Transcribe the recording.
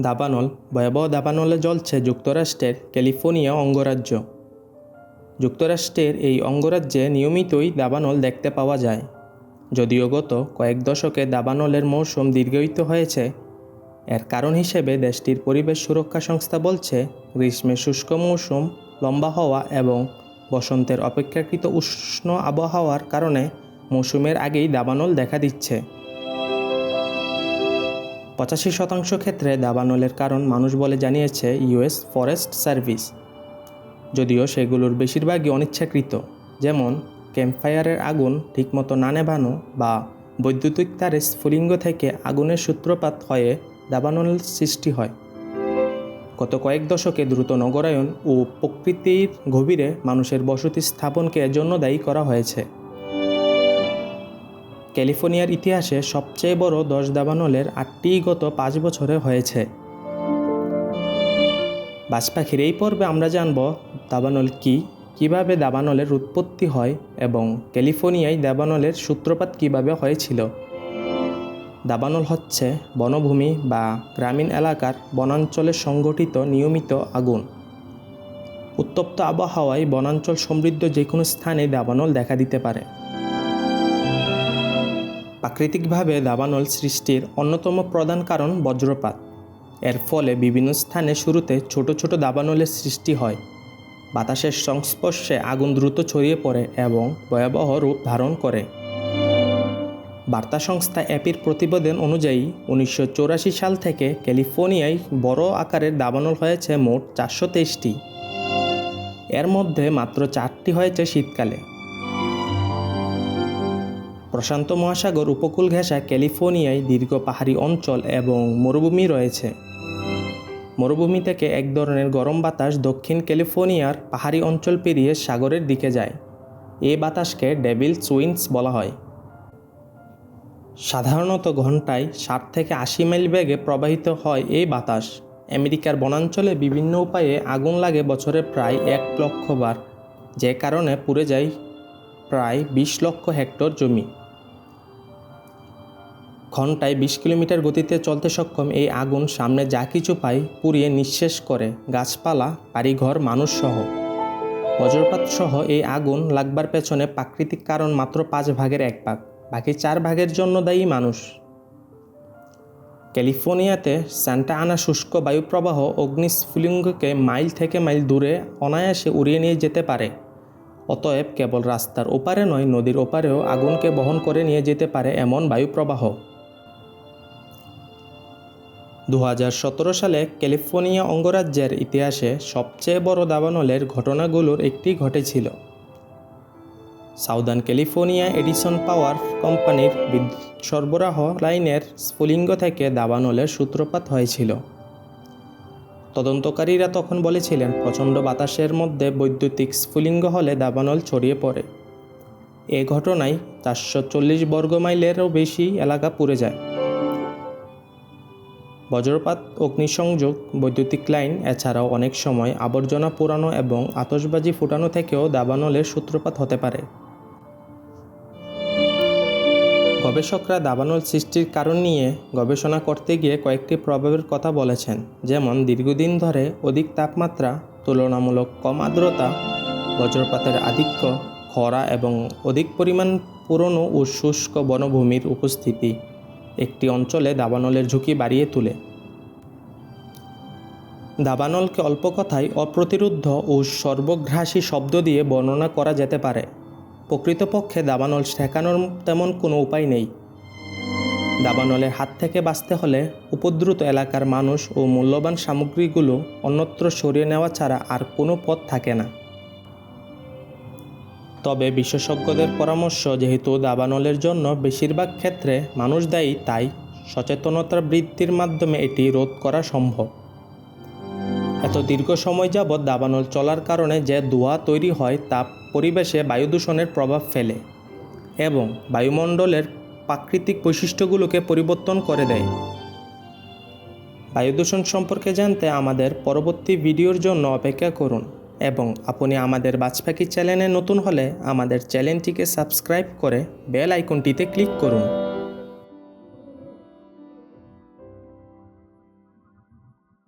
দাবানল, ভয়াবহ দাবানলে জ্বলছে যুক্তরাষ্ট্রের ক্যালিফোর্নিয়া অঙ্গরাজ্য। যুক্তরাষ্ট্রের এই অঙ্গরাজ্যে নিয়মিতই দাবানল দেখতে পাওয়া যায়। যদিও গত কয়েক দশকে দাবানলের মৌসুম দীর্ঘায়িত হয়েছে, এর কারণ হিসেবে দেশটির পরিবেশ সুরক্ষা সংস্থা বলছে গ্রীষ্মের শুষ্ক মৌসুম, লম্বা হওয়া এবং বসন্তের অপেক্ষাকৃত উষ্ণ আবহাওয়ার কারণে মৌসুমের আগেই দাবানল দেখা দিচ্ছে। পঁচাশি শতাংশ ক্ষেত্রে দাবানলের কারণ মানুষ বলে জানিয়েছে ইউএস ফরেস্ট সার্ভিস, যদিও সেগুলোর বেশিরভাগই অনিচ্ছাকৃত, যেমন ক্যাম্পফায়ারের আগুন ঠিকমতো না নেভানো বা বৈদ্যুতিক তারের স্ফুলিঙ্গ থেকে আগুনের সূত্রপাত হয়ে দাবানল সৃষ্টি হয়। গত কয়েক দশকে দ্রুত নগরায়ন ও প্রকৃতির গভীরে মানুষের বসতি স্থাপনকে এজন্য দায়ী করা হয়েছে। ক্যালিফোর্নিয়ার ইতিহাসে সবচেয়ে বড় দশ দাবানলের আটটি গত পাঁচ বছরে হয়েছে। বাজ পাখির এই পর্বে আমরা জানব দাবানল কি, কীভাবে দাবানলের উৎপত্তি হয় এবং ক্যালিফোর্নিয়ায় দাবানলের সূত্রপাত কীভাবে হয়েছিল। দাবানল হচ্ছে বনভূমি বা গ্রামীণ এলাকার বনাঞ্চলে সংগঠিত নিয়মিত আগুন। উত্তপ্ত আবহাওয়ায় বনাঞ্চল সমৃদ্ধ যে কোনো স্থানে দাবানল দেখা দিতে পারে। প্রাকৃতিকভাবে দাবানল সৃষ্টির অন্যতম প্রধান কারণ বজ্রপাত। এর ফলে বিভিন্ন স্থানে শুরুতে ছোট ছোট দাবানলের সৃষ্টি হয়। বাতাসের সংস্পর্শে আগুন দ্রুত ছড়িয়ে পড়ে এবং ভয়াবহ রূপ ধারণ করে। বার্তা সংস্থা অ্যাপির প্রতিবেদন অনুযায়ী, উনিশশো চুরাশি সাল থেকে ক্যালিফোর্নিয়ায় বড় আকারের দাবানল হয়েছে মোট চারশো তেইশটি। এর মধ্যে মাত্র চারটি হয়েছে শীতকালে। প্রশান্ত মহাসাগর উপকূল ঘেঁষা ক্যালিফোর্নিয়ায় দীর্ঘ পাহাড়ি অঞ্চল এবং মরুভূমি রয়েছে। মরুভূমি থেকে এক ধরনের গরম বাতাস দক্ষিণ ক্যালিফোর্নিয়ার পাহাড়ি অঞ্চল পেরিয়ে সাগরের দিকে যায়। এই বাতাসকে ডেভিল সুইন্স বলা হয়। সাধারণত ঘন্টায় ষাট থেকে আশি মাইল বেগে প্রবাহিত হয় এই বাতাস। আমেরিকার বনাঞ্চলে বিভিন্ন উপায়ে আগুন লাগে বছরে প্রায় এক লক্ষ বার, যে কারণে পুড়ে যায় প্রায় বিশ লক্ষ হেক্টর জমি। ঘন্টায় বিশ কিলোমিটার গতিতে চলতে সক্ষম এই আগুন সামনে যা কিছু পায় পুড়িয়ে নিঃশেষ করে গাছপালা, বাড়িঘর, মানুষসহ। বজ্রপাত সহ এই আগুন লাগবার পেছনে প্রাকৃতিক কারণ মাত্র পাঁচ ভাগের এক ভাগ, বাকি চার ভাগের জন্য দায়ী মানুষ। ক্যালিফোর্নিয়াতে স্যান্টা আনা শুষ্ক বায়ুপ্রবাহ অগ্নিস্ফুলিঙ্গকে মাইল থেকে মাইল দূরে অনায়াসে উড়িয়ে নিয়ে যেতে পারে। অতএব কেবল রাস্তার ওপারে নয়, নদীর ওপারেও আগুনকে বহন করে নিয়ে যেতে পারে এমন বায়ুপ্রবাহ দু হাজার সতেরো সালে ক্যালিফোর্নিয়া অঙ্গরাজ্যের ইতিহাসে সবচেয়ে বড় দাবানলের ঘটনাগুলোর একটি ঘটেছিল। সাউদার্ন ক্যালিফোর্নিয়া এডিসন পাওয়ার কোম্পানির বিদ্যুৎ সরবরাহ লাইনের স্ফুলিঙ্গ থেকে দাবানলের সূত্রপাত হয়েছিল। তদন্তকারীরা তখন বলেছিলেন, প্রচণ্ড বাতাসের মধ্যে বৈদ্যুতিক স্ফুলিঙ্গ হলে দাবানল ছড়িয়ে পড়ে। এ ঘটনায় চারশো চল্লিশ বর্গ মাইলেরও বেশি এলাকা পুড়ে যায়। বজ্রপাত, অগ্নিসংযোগ, বৈদ্যুতিক লাইন এছাড়াও অনেক সময় আবর্জনা পোড়ানো এবং আতসবাজি ফুটানো থেকেও দাবানলের সূত্রপাত হতে পারে। গবেষকরা দাবানল সৃষ্টির কারণ নিয়ে গবেষণা করতে গিয়ে কয়েকটি প্রভাবের কথা বলেছেন, যেমন দীর্ঘদিন ধরে অধিক তাপমাত্রা, তুলনামূলক কম আর্দ্রতা, বজ্রপাতের আধিক্য, খরা এবং অধিক পরিমাণ পুরনো ও শুষ্ক বনভূমির উপস্থিতি। একটি অঞ্চলে দাবানলের ঝুঁকি বাড়িয়ে তোলে। দাবানলকে অল্প কথায় অপ্রতিরুদ্ধ ও সর্বগ্রাসী শব্দ দিয়ে বর্ণনা করা যেতে পারে। প্রকৃতপক্ষে দাবানল ঠেকানোর তেমন কোনো উপায় নেই। দাবানলের হাত থেকে বাঁচতে হলে উপদ্রুত এলাকার মানুষ ও মূল্যবান সামগ্রীগুলো অন্যত্র সরিয়ে নেওয়া ছাড়া আর কোনো পথ থাকে না। তবে বিশেষজ্ঞদের পরামর্শ, যেহেতু দাবানলের জন্য বেশিরভাগ ক্ষেত্রে মানুষ দায়ী, তাই সচেতনতা বৃদ্ধির মাধ্যমে এটি রোধ করা সম্ভব। এত দীর্ঘ সময় যাবৎ দাবানল চলার কারণে যে ধোঁয়া তৈরি হয়, তা পরিবেশে বায়ু দূষণের প্রভাব ফেলে এবং বায়ুমণ্ডলের প্রাকৃতিক বৈশিষ্ট্যগুলোকে পরিবর্তন করে দেয়। বায়ু দূষণ সম্পর্কে জানতে আমাদের পরবর্তী ভিডিওর জন্য অপেক্ষা করুন। এবং আপনি আমাদের বাজপাখি চ্যানেলে নতুন হলে আমাদের চ্যানেলটিকে সাবস্ক্রাইব করে বেল আইকনটিতে ক্লিক করুন।